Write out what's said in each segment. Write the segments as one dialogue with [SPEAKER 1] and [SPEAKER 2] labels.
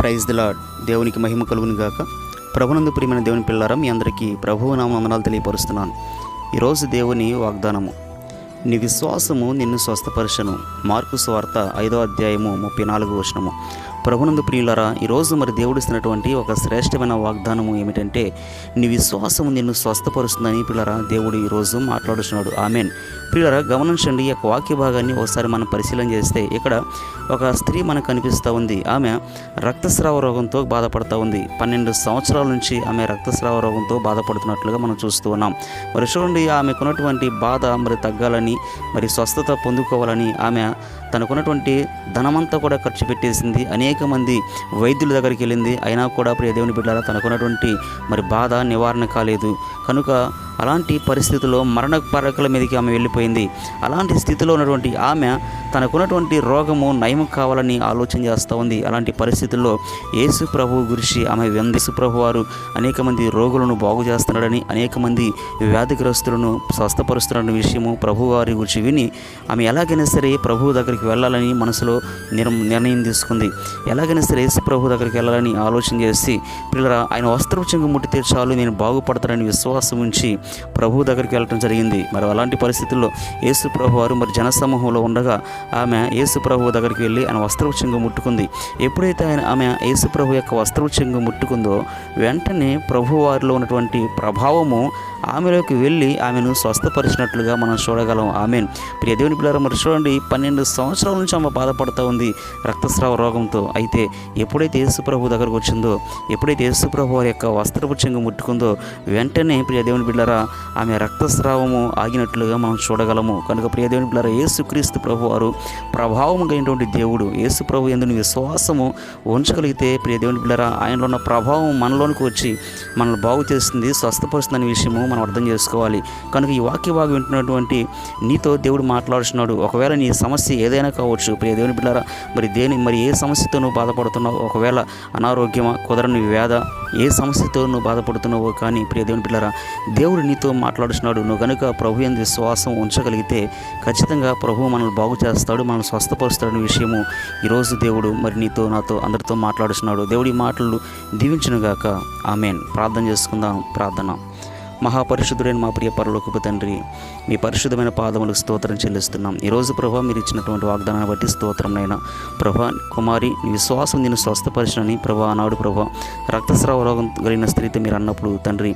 [SPEAKER 1] Praise the lord దేవునికి మహిమ కలుగును గాక. ప్రభునందు ప్రియమైన దేవుని పిల్లారా మీ అందరికీ ప్రభువు నామందనాలు తెలియపరుస్తున్నాను. ఈరోజు దేవుని వాగ్దానము. నీ విశ్వాసము నిన్ను స్వస్థపరచను. మార్కు స్వార్త ఐదో అధ్యాయము ముప్పై నాలుగు వచనము. ప్రభునందు ప్రియులరా ఈరోజు మరి దేవుడు ఇస్తున్నటువంటి ఒక శ్రేష్టమైన వాగ్దానము ఏమిటంటే నీ విశ్వాసము నిన్ను స్వస్థపరుస్తుందని పిల్లరా దేవుడు ఈరోజు మాట్లాడుతున్నాడు ఆమెన్. ప్రియులరా గమనించండి ఈ యొక్క వాక్య భాగాన్ని ఒకసారి మనం పరిశీలన చేస్తే ఇక్కడ ఒక స్త్రీ మనకు కనిపిస్తూ ఉంది. ఆమె రక్తస్రావ రోగంతో బాధపడుతూ ఉంది. పన్నెండు సంవత్సరాల నుంచి ఆమె రక్తస్రావ రోగంతో బాధపడుతున్నట్లుగా మనం చూస్తూ ఉన్నాం. మరి చూడండి ఆమెకున్నటువంటి బాధ మరి తగ్గాలని మరి స్వస్థత పొందుకోవాలని ఆమె తనకున్నటువంటి ధనమంతా కూడా ఖర్చు పెట్టేసింది. అనేక అనేక మంది వైద్యుల దగ్గరికి వెళ్ళింది. అయినా కూడా ప్రియ దేవుని తనకున్నటువంటి మరి బాధ నివారణ కాలేదు. కనుక అలాంటి పరిస్థితుల్లో మరణ పరకల మీదకి ఆమె వెళ్ళిపోయింది. అలాంటి స్థితిలో ఉన్నటువంటి ఆమె తనకున్నటువంటి రోగము నయం కావాలని ఆలోచన చేస్తూ ఉంది. అలాంటి పరిస్థితుల్లో యేసు ప్రభు గురించి ఆమె యేసు ప్రభు వారు అనేక మంది రోగులను బాగు చేస్తున్నాడని అనేక మంది వ్యాధిగ్రస్తులను స్వస్థపరుస్తున్న విషయము ప్రభు వారి గురించి విని ఆమె ఎలాగైనా సరే ప్రభు దగ్గరికి వెళ్ళాలని మనసులో నిర్ నిర్ణయం తీసుకుంది. ఎలాగైనా సరే యేసు ప్రభు దగ్గరికి వెళ్ళాలని ఆలోచన చేసి పిల్లరా ఆయన వస్త్రపు చెంగు ముట్టితే చాలు నేను బాగుపడతానని విశ్వాసం ఉంచి ప్రభు దగ్గరికి వెళ్ళటం జరిగింది. మరి అలాంటి పరిస్థితుల్లో యేసు ప్రభు వారు మరి జనసమూహంలో ఉండగా ఆమె యేసు ప్రభు దగ్గరికి వెళ్ళి ఆయన వస్త్రపు చెంగు ముట్టుకుంది. ఎప్పుడైతే ఆయన ఆమె యేసు ప్రభు యొక్క వస్త్రపు చెంగు ముట్టుకుందో వెంటనే ప్రభు వారిలో ఉన్నటువంటి ప్రభావము ఆమెలోకి వెళ్ళి ఆమెను స్వస్థపరిచినట్లుగా మనం చూడగలం. ఆమె ప్రియ దేవుని పిల్లలు మరి చూడండి పన్నెండు సంవత్సరాల నుంచి ఆమె బాధపడుతూ ఉంది రక్తస్రావ రోగంతో. అయితే ఎప్పుడైతే యేసు ప్రభు దగ్గరకు వచ్చిందో ఎప్పుడైతే యేసుప్రభు వారి యొక్క వస్త్రపు ముట్టుకుందో వెంటనే ప్రియ దేవుని автора ఆమె రక్తస్రావము ఆగినట్లుగా మనం చూడగలము. కనుక ప్రియదేవుని దేవుని యేసుక్రీస్తు ప్రభు వారు ప్రభావం కలిగినటువంటి దేవుడు. యేసు ప్రభు ఎందుకు విశ్వాసము ఉంచగలిగితే ప్రియదేవుని పిల్లరా ఆయనలో ఉన్న ప్రభావం మనలోనికి వచ్చి మనల్ని బాగు చేస్తుంది స్వస్థపరుస్తుందనే విషయము మనం అర్థం చేసుకోవాలి. కనుక ఈ వాక్య భాగం వింటున్నటువంటి నీతో దేవుడు మాట్లాడుతున్నాడు ఒకవేళ నీ సమస్య ఏదైనా కావచ్చు ప్రియదేవుని పిల్లరా మరి దేని మరి ఏ సమస్యతో నువ్వు బాధపడుతున్నావు ఒకవేళ అనారోగ్యమా కుదరని వ్యాధ ఏ సమస్యతో నువ్వు బాధపడుతున్నావో కానీ ప్రియదేవుని పిల్లరా దేవుడు నీతో మాట్లాడుతున్నాడు నువ్వు కనుక ప్రభు ఎందు విశ్వాసం ఉంచగలిగితే ఖచ్చితంగా ప్రభు మనల్ని బాగు చేస్తాడు మనల్ని స్వస్థపరుస్తాడనే విషయము ఈరోజు దేవుడు మరి నీతో నాతో అందరితో మాట్లాడుతున్నాడు దేవుడి మాటలు దీవించునుగాక. ఆమెన్. ప్రార్థన చేసుకుందాం. ప్రార్థన. మహాపరిశుద్ధుడైన మా ప్రియ పరలోకపు తండ్రి మీ పరిశుద్ధమైన పాదములకు స్తోత్రం చెల్లిస్తున్నాం. ఈరోజు ప్రభా మీరు ఇచ్చినటువంటి వాగ్దానాన్ని బట్టి స్తోత్రం నైనా. ప్రభా కుమారి మీ విశ్వాసం నేను స్వస్థపరిచినని ప్రభా ఆనాడు ప్రభా. రక్తస్రావ రోగం కలిగిన స్త్రీతో మీరు అన్నప్పుడు తండ్రి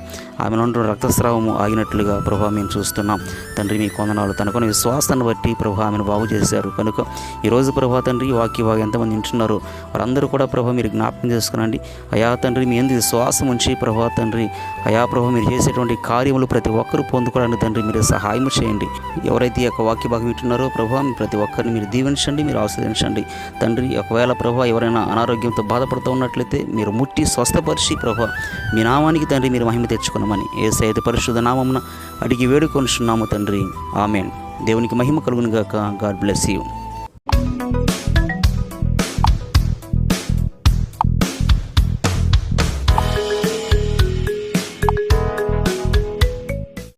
[SPEAKER 1] ఆమె నుండి రక్తస్రావము ఆగినట్లుగా ప్రభా మేము చూస్తున్నాం. తండ్రి మీ కొందనాలు తనకున్న విశ్వాసాన్ని బట్టి ప్రభా ఆమెను బాగు చేశారు. కనుక ఈరోజు ప్రభా తండ్రి ఈ వాక్య ఎంతమంది వింటున్నారో వారందరూ కూడా ప్రభా మీరు జ్ఞాపకం చేసుకునండి. అయా తండ్రి మీ ఎందుకు విశ్వాసం ఉంచి ప్రభా తండ్రి అయా ప్రభా మీరు చేసేటువంటి కార్యములు ప్రతి ఒక్కరూ పొందుకోవడానికి తండ్రి మీరు సహాయం చేయండి. ఎవరైతే ఈ యొక్క వాక్య భాగం వింటున్నారో ప్రభా ప్రతి ఒక్కరిని మీరు దీవించండి మీరు ఆస్వాదించండి తండ్రి ఒకవేళ ప్రభా ఎవరైనా అనారోగ్యంతో బాధపడుతూ ఉన్నట్లయితే మీరు ముట్టి స్వస్థపరిచి ప్రభా మీ నామానికి తండ్రి మీరు మహిమ తెచ్చుకున్నామని ఏ సైత పరిశుద్ధ నామమున అడిగి వేడుకొనుచున్నాము తండ్రి. ఆమెన్. దేవునికి మహిమ కలుగునుగాక. God bless you.